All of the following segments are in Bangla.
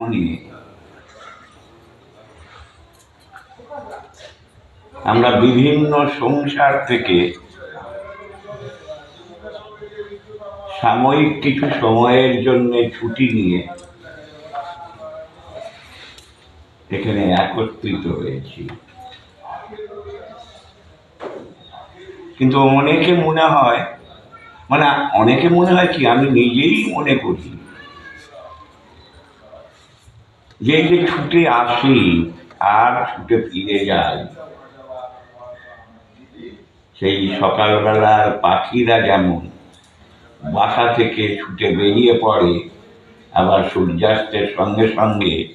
নিয়ে আমরা বিভিন্ন সংসার থেকে সাময়িক কিছু সময়ের জন্য ছুটি নিয়ে এখানে একত্রিত হয়েছি। কিন্তু অনেকে মনে হয় মানে অনেকে মনে হয় কি, আমি নিজেই মনে করি। যে যে ছুটে আসি, আর ছুটে ফিরে যাই। সেই সকালবেলার পাখিরা যেমন বাসা থেকে ছুটে বেরিয়ে পড়ে, আবার সূর্যাস্তের সঙ্গে সঙ্গে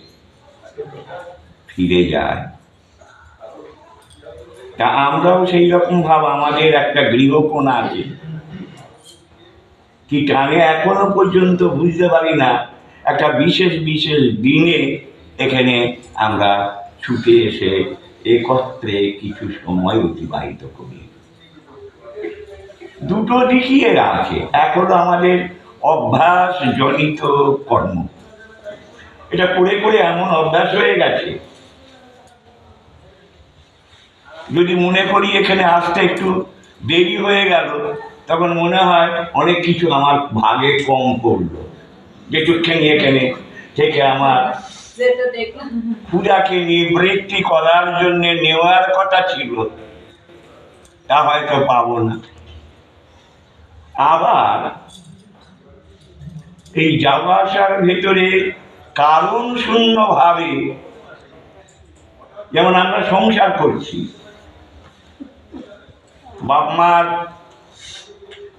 ফিরে যায়। তা আমরাও সেই রকম ভাব, আমাদের একটা গৃহকোণ আছে। কি টানে এখনও পর্যন্ত বুঝতে পারি না। একটা বিশেষ বিশেষ দিনে এখানে আমরা ছুটে এসে একত্রে কিছু সময় অতিবাহিত করি। দুটো দিকই এর আছে। এক হলো আমাদের অভ্যাস জনিত কর্ম। এটা করে করে এমন অভ্যাস হয়ে গেছে। যদি মনে করি এখানে আসতে একটু দেরি হয়ে গেল, তখন মনে হয় অনেক কিছু আমার ভাগে কম পড়ল। এখানে থেকে আমার নিবৃত্তি করার জন্য নেওয়ার কথা ছিল। তা হয়তো পাবো না। আবার এই যাওয়া আসার ভেতরে কারণ শূন্য ভাবে যেমন আমরা সংসার করছি বাপ মার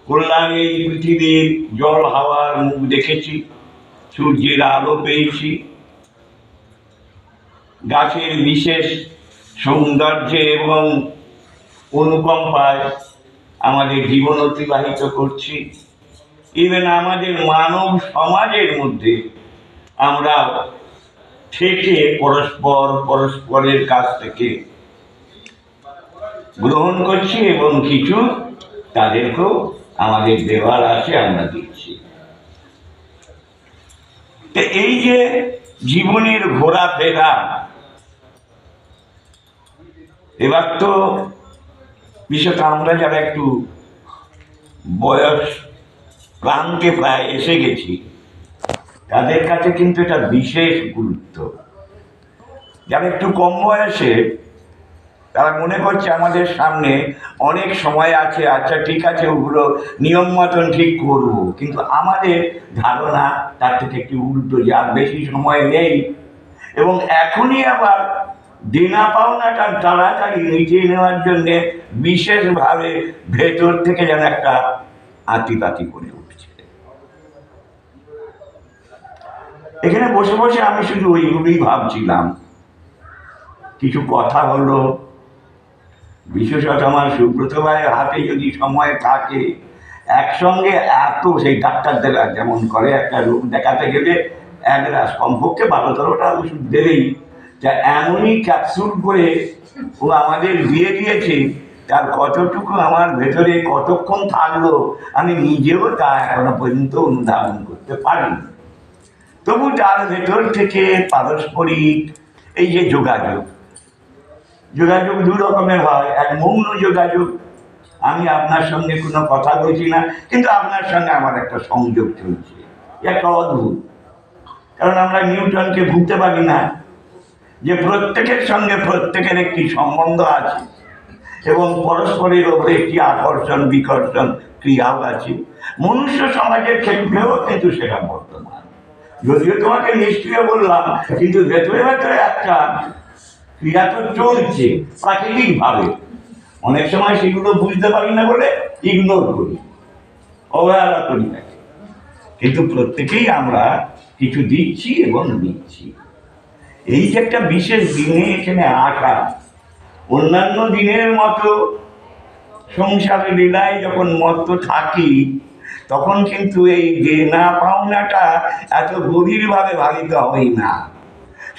কল্যাণে এই পৃথিবীর জল, হাওয়ার মুখ দেখেছি, সূর্যের আলো পেয়েছি। গাছের বিশেষ সৌন্দর্যে এবং অনুকম্পায় আমাদের জীবন অতিবাহিত করছি। ইভেন আমাদের মানব সমাজের মধ্যে আমরা থেকে পরস্পর, পরস্পরের কাছ থেকে গ্রহণ করছি এবং কিছু তাদেরকেও আমাদের দেওয়ার আছে, আমরা দিচ্ছি। তো এই যে জীবনের ঘোরাফেরা এবার তো বিশেষত আমরা যারা একটু বয়স প্রান্তে প্রায় এসে গেছি, তাদের কাছে কিন্তু এটা বিশেষ গুরুত্ব। যারা একটু কম বয়সে তারা মনে করছে আমাদের সামনে অনেক সময় আছে আচ্ছা ঠিক আছে, ওগুলো নিয়ম মতন ঠিক করব। কিন্তু আমাদের ধারণা তার থেকে একটু উল্টো যে আর বেশি সময় নেই। এবং এখনই আবার দেনা পাওনাটা তাড়াতাড়ি মিটিয়ে নেওয়ার জন্যে বিশেষভাবে ভেতর থেকে যেন একটা আতিপাতি করে উঠছে। এখানে বসে বসে আমি শুধু ওইগুলোই ভাবছিলাম। কিছু কথা হলো বিশেষত আমার সুব্রত ভাইয়ের হাতে যদি সময় থাকে, একসঙ্গে এত সেই ডাক্তারদের যেমন করে, একটা রোগ দেখাতে গেলে এক রাস কমপক্ষে বারো তেরোটা ওষুধ দেবেই যা এমনই ক্যাপসুল করে ও আমাদের দিয়ে দিয়েছে, তার কতটুকু আমার ভেতরে কতক্ষণ থাকল, আমি নিজেও তা এখনও পর্যন্ত অনুধাবন করতে পারিনি। তবু তার ভেতর থেকে পারস্পরিক এই যে যোগাযোগ যোগাযোগ দু রকমের হয়, এক মৌন যোগাযোগ। আমি আপনার সঙ্গে কোনো কথা বলছি না, কিন্তু আপনার সঙ্গে আমার একটা সংযোগ চলছে। একটা অদ্ভুত। কারণ আমরা নিউটনকে ভুলতে পারি না, যে প্রত্যেকের সঙ্গে প্রত্যেকের একটি সম্বন্ধ আছে, এবং পরস্পরের ওপরে একটি আকর্ষণ, বিকর্ষণ, ক্রিয়াও আছে। মনুষ্য সমাজের ক্ষেত্রেও কিন্তু সেটা বর্তমান। যদিও তোমাকে নিষ্ক্রিয় বললাম, কিন্তু ভেতরে ভেতরে একটা ক্রিয়া তো চলছে প্রাকৃতিকভাবে। অনেক সময় সেগুলো বুঝতে পারি না বলে ইগনোর করি। অবহেলা করি না কিন্তু প্রত্যেকেই আমরা কিছু দিচ্ছি এবং নিচ্ছি। এই যে একটা বিশেষ দিনে এখানে আঁকা, অন্যান্য দিনের মতো সংসারে লীলায় যখন মত্ত থাকি, তখন কিন্তু এই দেনা পাওনাটা এত গভীরভাবে ভাবিত হই না।